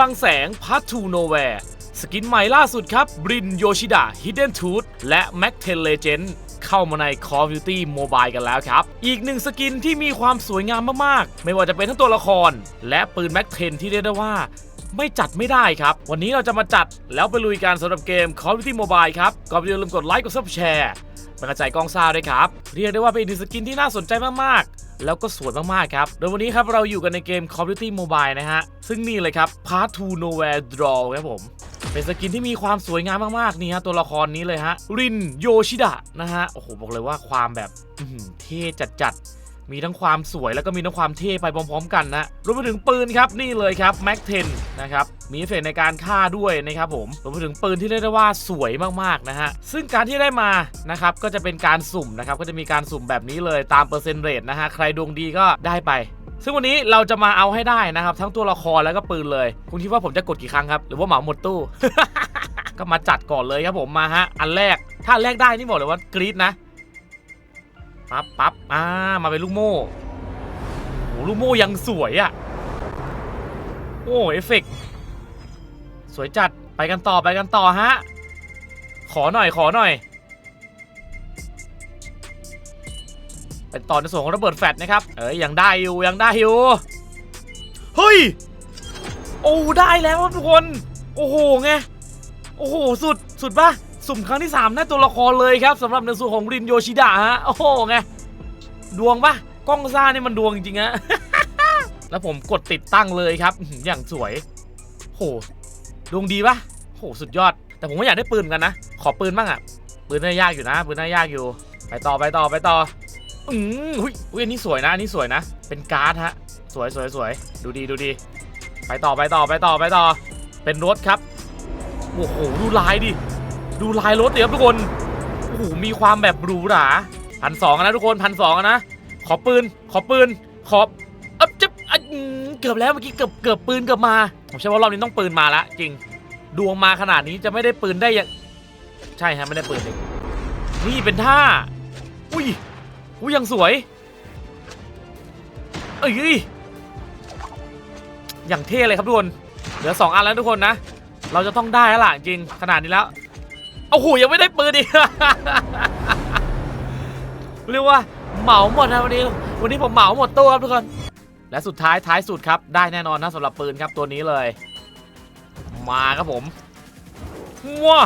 ลังแสงพัททูโนแวร์สกินใหม่ล่าสุดครับบรินโยชิดะฮิดเดนทูธและแม็กเทนเลเจนเข้ามาใน Call of Duty Mobile กันแล้วครับ อีกหนึ่งสกินที่มีความสวยงามมาก ๆ ไม่ว่าจะเป็นทั้งตัวละคร และปืนแม็กเทนที่เรียกได้ว่า ไม่จัดไม่ได้ครับ วันนี้เราจะมาจัดแล้วไปลุยกันสำหรับเกม Call of Duty Mobile ครับก่อนไปดูอย่าลืมกดไลค์กดซับแชร์เป็นกำลังใจกองซาด้วยครับ เรียกได้ว่าเป็นอีกหนึ่งสกินที่น่าสนใจมาก ๆ แล้วก็สวยมากๆครับ โดยวันนี้ครับเราอยู่กันในเกม Call of Duty Mobile นะฮะ ซึ่งนี่เลยครับ Part 2 Nowhere Draw ครับผม เป็นสกินที่มีความสวยงามมากๆ นี่ฮะตัวละครนี้เลยฮะ รินโยชิดะนะฮะ โอ้โห บอกเลยว่าความแบบเท่จัดๆ มีทั้งความสวยแล้วก็มีทั้งความเท่ไปพร้อมๆ กันนะรวมไปถึงปืนครับนี่เลยครับ Mac 10นนะครับมีเอฟเฟกในการฆ่าด้วยนะครับผมรวมไปถึงปืนที่เรียกได้ว่าสวยมากๆนะฮะซึ่งการที่ได้มานะครับก็จะเป็นการสุ่มนะครับก็จะมีการสุ่มแบบนี้เลยตามเปอร์เซ็นต์เรทนะฮะใครดวงดีก็ได้ไปซึ่งวันนี้เราจะมาเอาให้ได้นะครับ ทั้งตัวละครแล้วก็ปืนเลย คุณคิดว่าผมจะกดกี่ครั้งครับ หรือว่าเหมาหมดตู้ ก็มาจัดก่อนเลยครับผมมาฮะ อันแรกถ้าแรกได้นี่บอกเลยว่ากรี๊ดนะ ปั๊บปั๊บอ่ามาเป็นลูกโม่โอ้ลูกโม่ยังสวยอะ่ะโอ้เอฟเฟกต์สวยจัดไปกันต่อไปกันต่อฮะ ขอหน่อยขอหน่อยเป็นต่อในส่วนของระเบิดแฟลชนะครับ เอ้ยยังได้อยู่ยังได้อยู่ เฮ้ย โอ้ได้แล้วทุกคน โอ้โหไง โอ้โหสุดสุดปะ สุ่มครั้งที่3ได้ตัวละครเลยครับสำหรับในส่วนของรินโยชิดะฮะ โอ้โหไง ดวงปะกล้องซ่านี่มันดวงจริงๆฮะ แล้วผมกดติดตั้งเลยครับอื้อหืออย่างสวย โห ดวงดีปะโห สุดยอด แต่ผมก็อยากได้ปืนกันนะ ขอปืนบ้างอะปืนน่ายากอยู่นะ ปืนน่ายากอยู่ ไปต่อไปต่อไปต่อ อืมอุ้ยอุ้ยอันนี้สวยนะอันนี้สวยนะ เป็นการ์ดฮะ สวยสวยสวย ดูดีดูดี ไปต่อไปต่อไปต่อไปต่อ เป็นรถครับ โอ้โห ดูลายดิ ดูลายรถเดี๋ยวทุกคนโอ้โหมีความแบบหรูหราพันสองนะทุกคนพันสองนะ ขอปืน ขอปืน ขอเอ๊บจะอะเกือบแล้วเมื่อกี้เกือบเกือบปืนเกือบมา ผมเชื่อว่ารอบนี้ต้องปืนมาละจริง ดวงมาขนาดนี้จะไม่ได้ปืนได้ยังใช่ฮะไม่ได้ปืนเลยนี่เป็นท่า อุ้ยอุ้ยยังสวย เอ้ยอย่างเท่เลยครับทุกคน เหลือสองอันแล้วทุกคนนะ เราจะต้องได้แล้วล่ะจริงขนาดนี้แล้ว เอาหูยังไม่ได้ปืนอีก เรียกว่าเหมาหมดนะวันนี้ วันนี้ผมเหมาหมดตัวครับทุกคน และสุดท้ายท้ายสุดครับ ได้แน่นอนนะสำหรับปืนครับตัวนี้เลย มาครับผมว้า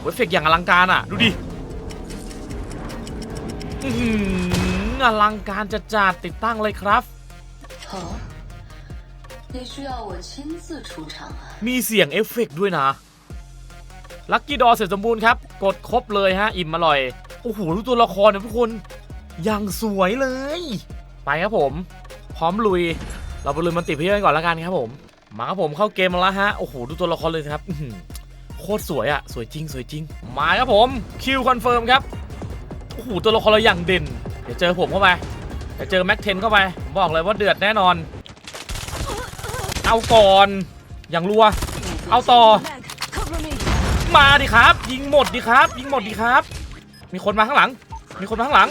เอฟเฟกอย่างอลังการอะ ดูดิอลังการจัดจัดติดตั้งเลยครับมีเสียงเอฟเฟกด้วยนะ ลัคกี้ดอเสร็จสมบูรณ์ครับ กดครบเลยฮะ อิ่มอร่อย โอ้โหดูตัวละครเนะทุกคนยังสวยเลย ไปครับผม พร้อมลุย เราไปลุยมันติดเพยกันก่อนแล้วกันครับผม มาครับผมเข้าเกมมาแล้วฮะ โอ้โหดูตัวละครเลยครับโคตรสวยอะสวยจริง สวยจริง มาครับผม คิวคอนเฟิร์มครับ โอ้โหตัวละครเราอย่างเด่น เดี๋ยวเจอผมเข้าไป เดี๋ยวเจอแม็กเทนเข้าไป ผมบอกเลยว่าเดือดแน่นอน เอาก่อน อย่างรัว เอาต่อ มาดิครับ ยิงหมดดิครับ ยิงหมดดิครับ มีคนมาข้างหลัง มีคนมาข้างหลัง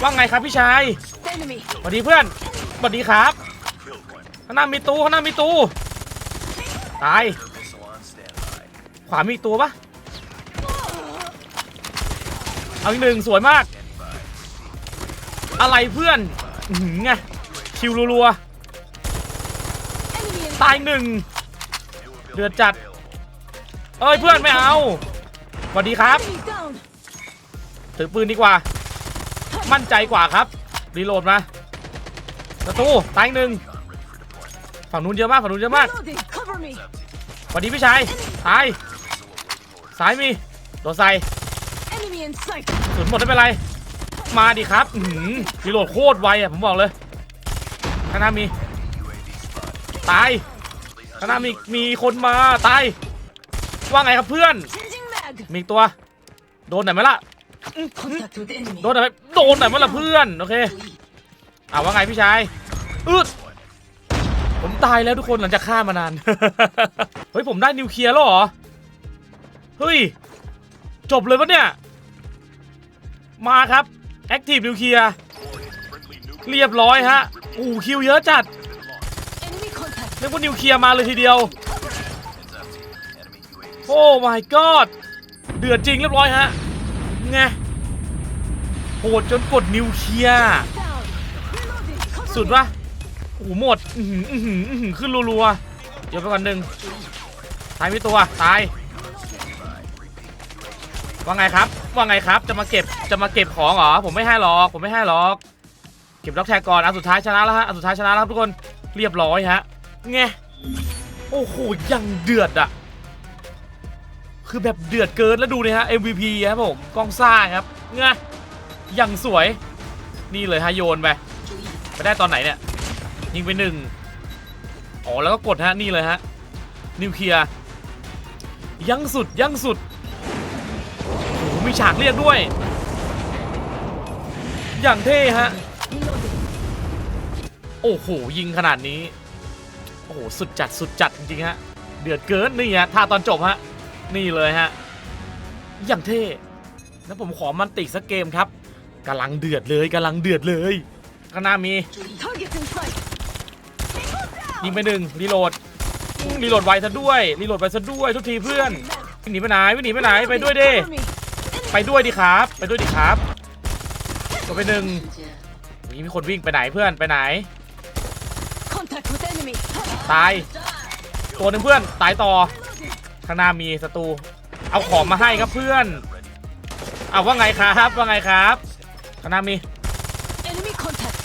ว่าไงครับพี่ชายสวัสดีเพื่อนสวัสดีครับข้างหน้ามีตู้ข้างหน้ามีตู้ตายขวามีตัวปะเอาอีกหนึ่งสวยมาก อะไรเพื่อนหือไงคิวรัวๆตายหนึ่งเดือดจัด เอ้ยเพื่อนไม่เอาสวัสดีครับถือปืนดีกว่า มั่นใจกว่าครับรีโหลดมาประตูตายหนึ่งฝั่งนู้นเยอะมากฝั่งนู้นเยอะมากสวัสดีพี่ชายตายซ้ายมีโดนใส่สุดหมดไม่เป็นไร มาดิครับรีโหลดโคตรไวอะผมบอกเลยข้างหน้ามีตายข้างหน้ามีมีคนมาตาย ว่าไงครับเพื่อน Changing mag. มีอีกตัว โดนไหนไหมล่ะ Contact with enemy. โดนไหนไหมโดนไหนไหมล่ะเพื่อน โอเคอ่าว่าไงพี่ชายอึดผมตายแล้วทุกคนหลังจากฆ่ามานาน เฮ้ยผมได้นิวเคลียร์แล้วเหรอ เฮ้ย จบเลยปะเนี่ย มาครับแอคทีฟนิวเคลียร์เรียบร้อยฮะ อู้คิวเยอะจัด Enemy contact. เรียกว่านิวเคลียร์มาเลยทีเดียว โอ้ my god เดือดจริงเรียบร้อยฮะไงโหดจนกดนิวเคลียร์สุดปะโอ้โหหมดอือหืออือหืออื้อหือขึ้นรัวๆเดี๋ยวไปก่อนหนึ่งตายไม่ตัวตายว่าไงครับว่าไงครับจะมาเก็บจะมาเก็บของเหรอผมไม่ให้หรอกผมไม่ให้หรอก เก็บล็อกแท็กก่อนอันสุดท้ายชนะแล้วฮะอันสุดท้ายชนะแล้วครับทุกคนเรียบร้อยฮะไงโอ้โหยังเดือดอะ คือแบบเดือดเกินแล้วดูนี่ฮะ MVP ครับผมกองซ่าครับไงยังสวยนี่เลยฮะโยนไปไปได้ตอนไหนเนี่ยยิงไปหนึ่งอ๋อแล้วก็กดฮะนี่เลยฮะนิวเคลียร์ยังสุดยังสุดโอ้โหมีฉากเรียกด้วย อย่างเท่ฮะโอ้โหยิงขนาดนี้โอ้โหสุดจัดสุดจัดจริงๆฮะเดือดเกินนี่ฮะท่าตอนจบฮะ นี่เลยฮะ อย่างเท่แล้วผมขอมันติสักเกมครับกำลังเดือดเลยกำลังเดือดเลยข้างหน้ามียิงไปหนึ่งรีโหลดรีโหลดไวซะด้วยรีโหลดไวซะด้วยทุกทีเพื่อนวิ่งหนีไปไหนวิ่งหนีไปไหนไปด้วยดิไปด้วยดิครับ ไปด้วยดิครับตัวไปหนึ่ง，มีมีคนวิ่งไปไหนเพื่อนไปไหน ตายตัวหนึ่งเพื่อนตายต่อ ข้างหน้ามีศัตรูเอาของมาให้ครับเพื่อน เอาว่าไงครับว่าไงครับ ข้างหน้ามี Enemy contact.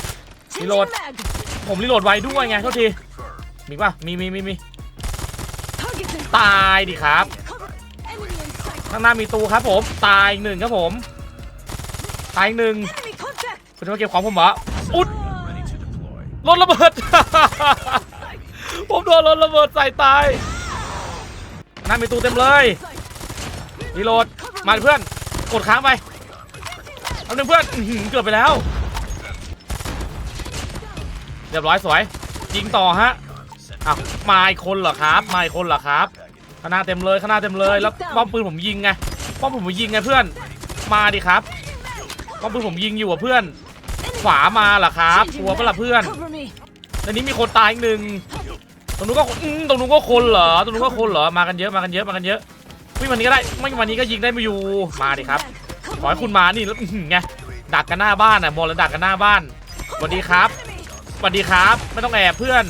Reload. Changing mag. ผมรีโหลดไวด้วยไงโทษที มีป่ะ มีมีมีมี Target in ตายดิครับ Cover. Enemy in sight. ข้างหน้ามีตูครับผม ตายอีกหนึ่งครับผม ตายอีกหนึ่ง Enemy contact. คุณจะมาเก็บของผมเหรอ อุดรถระเบิด ผมโดนรถระเบิดใส่ตาย หน้ามีตูเต็มเลยรีโหลดมาเพื่อน กดค้างไปเอาหนึ่งเพื่อนเกือบไปแล้ว เรียบร้อยสวยยิงต่อฮะอ้าวมาอีคนเหรอครับมาอีคนเหรอครับขางหน้าเต็มเลยขางหน้าเต็มเลยแล้วป้อมปืนผมยิงไงป้อมปืนผมยิงไงเพื่อน มาดิครับป้อมปืนผมยิงอยู่อะเพื่อน ขวามาเหรอครับกลัวปะล่ะเพื่อน Cover me. ในนี้มีคนตายอีกหนึ่ง รงนู้นก็อืมตรงนู้นก็คนเหรอตรงนู้นก็คนเหรอมากันเยอะมากันเยอะมากันเยอะไม่วันนี้ก็ได้ไม่วันนี้ก็ยิงได้ไมาอยู่มาดิครับขอให้คุณมานี่แล้วไงดักกันหน้าบ้านอะบอลแล้วดักกันหน้าบ้านสวัสดีครับสวัสดีครับ ไม่ต้องแอบเพื่อน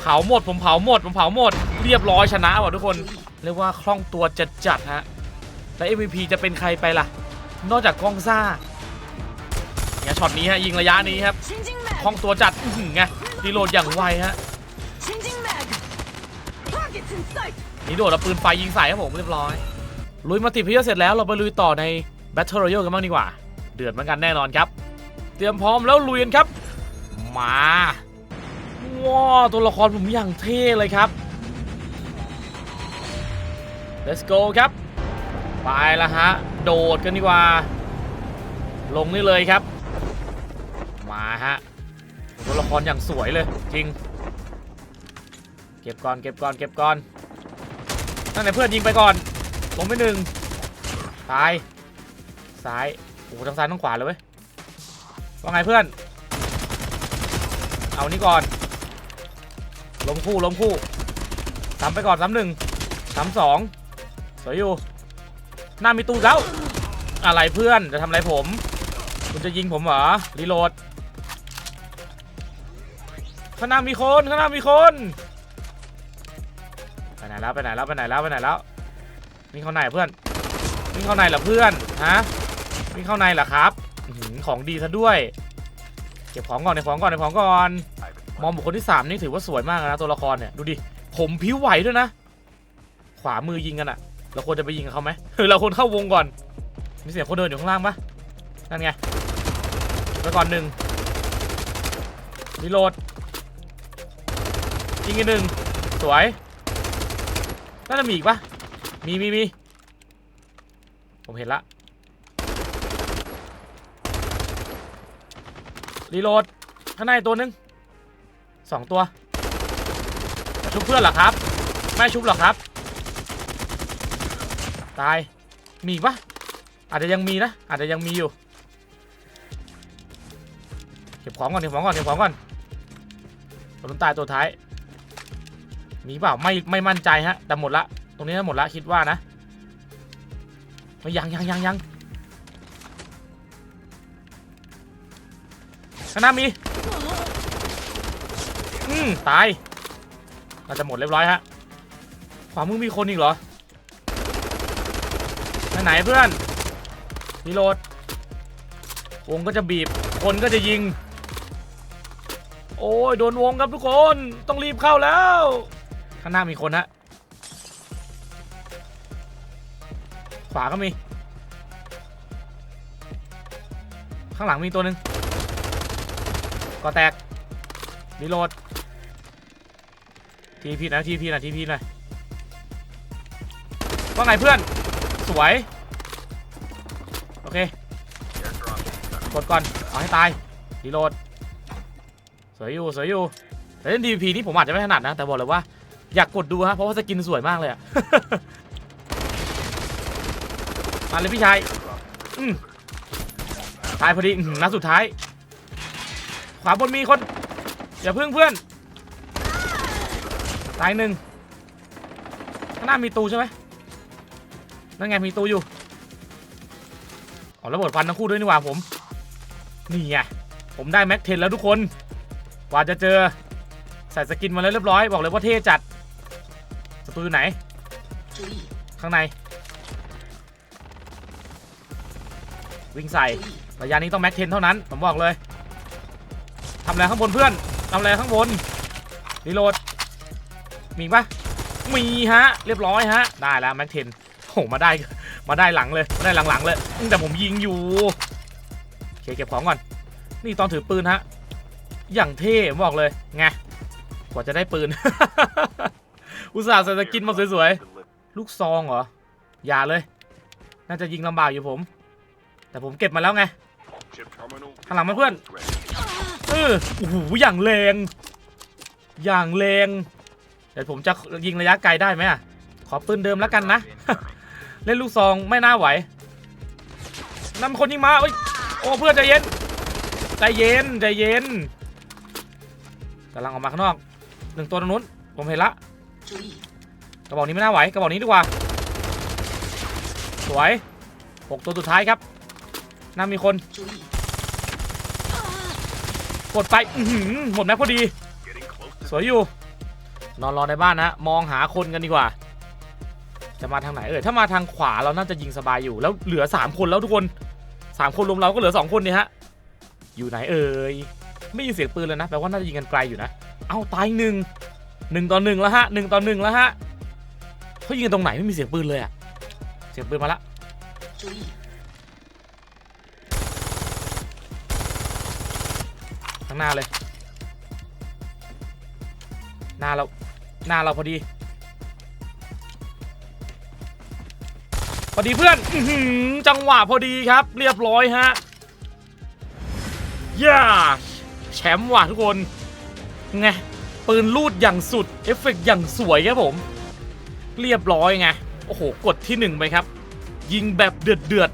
เผาหมดผมเผาหมดผมเผาหมด เรียบร้อยชนะว่ะทุกคนเรียกว่าคล่องตัวจัดจัดฮะแล้ว MVP จะเป็นใครไปล่ะ นอกจากกองซ่าเนี่ยช็อตนี้ฮะยิงระยะนี้ครับคล่องตัวจัดไงรีโหลดอย่างไวฮะ นี่โดดเอาปืนไฟยิงใส่ครับผมเรียบร้อย ลุยมาติเพเสร็จแล้วเราไปลุยต่อใน Battle Royale กันบ้างดีกว่า เดือดเหมือนกันแน่นอนครับ เตรียมพร้อมแล้วลุยกันครับ มาว้าตัวละครผมอย่างเท่เลยครับ let's go ครับ ไปละฮะ โดดกันดีกว่า ลงนี่เลยครับ มาฮะตัวละครอย่างสวยเลยจริง เก็บก่อนเก็บก่อนเก็บก่อนนั่นไหนเพื่อนยิงไปก่อนลงไปหนึ่งตายซ้ายโอ้โหทางซ้ายทางขวาเลยเว้ยว่าไงเพื่อน เอานี่ก่อนล้มคู่ล้มคู่ซ้ำไปก่อนซ้ำหนึ่งซ้ำสองสวยอยู่หน้ามีตู้แล้ว อะไรเพื่อนจะทำอะไรผม คุณจะยิงผมเหรอรีโหลดข้างหน้ามีคนข้างหน้ามีคน ไหนแล้วไปไหนแล้วไปไหนแล้วไปไหนแล้ววิ่งเข้าในเพื่อนวิ่งเข้าในเหรอเพื่อนฮะวิ่งเข้าในเหรอครับของดีซะด้วยเก็บของก่อนเก็บของก่อนเก็บของก่อนมองบุคคลที่สามนี่ถือว่าสวยมากนะตัวละครเนี่ยดูดิผมผิวไหวด้วยนะ ขวามือยิงกันอะเราควรจะไปยิงเขาไหมหรือเราควรเข้าวงก่อน มีเสียงคนเดินอยู่ข้างล่างปะนั่นไงไปก่อนหนึ่งรีโหลดยิงอีกหนึ่งสวย น่าจะมีอีกปะมีมีมีผมเห็นละรีโหลดข้างในตัวหนึงสองตัวชุบเพื่อนเหรอครับ ไม่ชุบหรอครับ ตาย มีอีกปะอาจจะยังมีนะ อาจจะยังมีอยู่ เก็บของก่อน เก็บของก่อน เก็บของก่อนตัวนู้นตายตัวท้าย มีเปล่าไม่ไม่มั่นใจฮะ แต่หมดละ ตรงนี้หมดละคิดว่านะไม่ยังยังยังยังข้างหน้ามี อืมตายน่าจะหมดเรียบร้อยฮะ ขวามึงมีคนอีกเหรอไปไหนเพื่อนรีโหลดวงก็จะบีบ คนก็จะยิง โอ้ย โดนวงครับทุกคน ต้องรีบเข้าแล้ว ข้างหน้ามีคนฮะ ขวาก็มี ข้างหลังมีตัวหนึ่งก็แตกรีโหลดทีพีนะทีพีนะทีพีหน่อยว่าไงเพื่อน สวย โอเค กดก่อน เอาให้ตายรีโหลดสวยอยู่สวยอยู่แต่เล่น DVP นี่ผมอาจจะไม่ถนัดนะ แต่บอกเลยว่า อยากกดดูฮะเพราะว่าสกินสวยมากเลยอะ มาเลยพี่ชายอืมตายพอดีอื้อหือนัดสุดท้าย ขวาบนมีคน อย่าพึ่งเพื่อน ตายหนึ่งข้างหน้ามีตูใช่ไหมนั่นไงมีตูอยู่อ๋อระเบิดฟันทั้งคู่ด้วยนี่หว่าผม นี่ไง ผมได้แม็กเทนแล้วทุกคน กว่าจะเจอใส่สกินมาแล้วเรียบร้อย บอกเลยว่าเท่จัด ตรูอยู่ไหน ข้างใน วิ่งใส่ระยะนี้ต้องแม็กเทนเท่านั้น ผมบอกเลยทำอะไรข้างบนเพื่อนทำอะไรข้างบนรีโหลด มีปะมีฮะ เรียบร้อยฮะ ได้แล้วแม็กเทนโหมาได้ มาได้หลังเลย มาได้หลังๆเลย แต่ผมยิงอยู่โอเคเก็บของก่อน นี่ตอนถือปืนฮะ อย่างเท่บอกเลย ไง กว่าจะได้ปืน อุตส่าห์ใส่สกินมาสวยๆ ลูกซองเหรอ อย่าเลย น่าจะยิงลำบากอยู่ผม แต่ผมเก็บมาแล้วไงข้างหลังมาเพื่อน เออโอ้โหอย่างแรง อย่างแรง เดี๋ยวผมจะยิงระยะไกลได้ไหมอะขอปืนเดิมแล้วกันนะ เล่นลูกซองไม่น่าไหวนำคนยิงมาเอ้ย โอ้เพื่อนใจเย็น ใจเย็น ใจเย็นกำลังออกมาข้างนอกหนึ่งตัวตรงนู้น ผมเห็นละ， กระบอกนี้ไม่น่าไหวกระบอกนี้ดีกว่า สวยหกตัวสุดท้ายครับน่ามีคน，กดไปหหมดแม็กพอดี สวยอยู่ นอนรอในบ้านนะมองหาคนกันดีกว่า จะมาทางไหนเอ่ยถ้ามาทางขวาเราน่าจะยิงสบายอยู่ แล้วเหลือ 3 คนแล้วทุกคน3คนรวมเราก็เหลือ 2 คนเนี่ยฮะ อยู่ไหนเอ่ยไม่ยินเสียงปืนเลยนะแปลว่าน่าจะยิงกันไกลอยู่นะ เอาตายหนึ่ง หนึ่งต่อหนึ่งแล้วฮะหนึ่งต่อหนึ่งแล้วฮะเขายิงตรงไหนไม่มีเสียงปืนเลยอะเสียงปืนมาละ，ข้างหน้าเลย หน้าเรา หน้าเราพอดี พอดีเพื่อนอจังหวะพอดีครับ เรียบร้อยฮะย่าแชมป์ว่ะทุกคน ไง ปืนลูดอย่างสุด เอฟเฟกต์อย่างสวยครับผม เรียบร้อยไง โอ้โห กดที่หนึ่งไปครับ ยิงแบบเดือดเดือด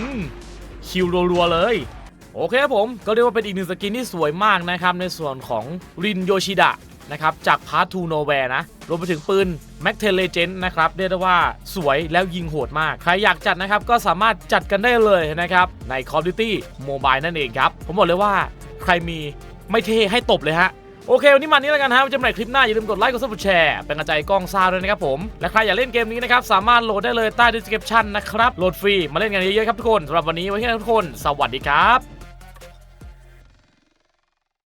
ๆคิวรัวๆเลย โอเคครับผม ก็เรียกว่าเป็นอีกหนึ่งสกินที่สวยมากนะครับ ในส่วนของรินโยชิดะนะครับ จากพาร์ททูโนแวร์นะ รวมไปถึงปืน m a c t e l Legend นะครับ เรียกได้ว่าสวยแล้วยิงโหดมาก ใครอยากจัดนะครับ ก็สามารถจัดกันได้เลยนะครับ ใน Call of Duty Mobile นั่นเองครับ ผมบอกเลยว่าใครมีไม่เท่ให้ตบเลยฮะ โอเค วันนี้มานี้แล้วกันฮะไว้เจอกันใหม่คลิปหน้า อย่าลืมกดไลค์กดซับสไครต์เป็นกำลังใจกล้องซ่าด้วยนะครับผม และใครอยากเล่นเกมนี้นะครับ สามารถโหลดได้เลยใต้ดีสคริปชันนะครับ โหลดฟรี มาเล่นกันเยอะๆครับทุกคนสำหรับวันนี้ไว้แค่นี้ทุกคน สวัสดีครับ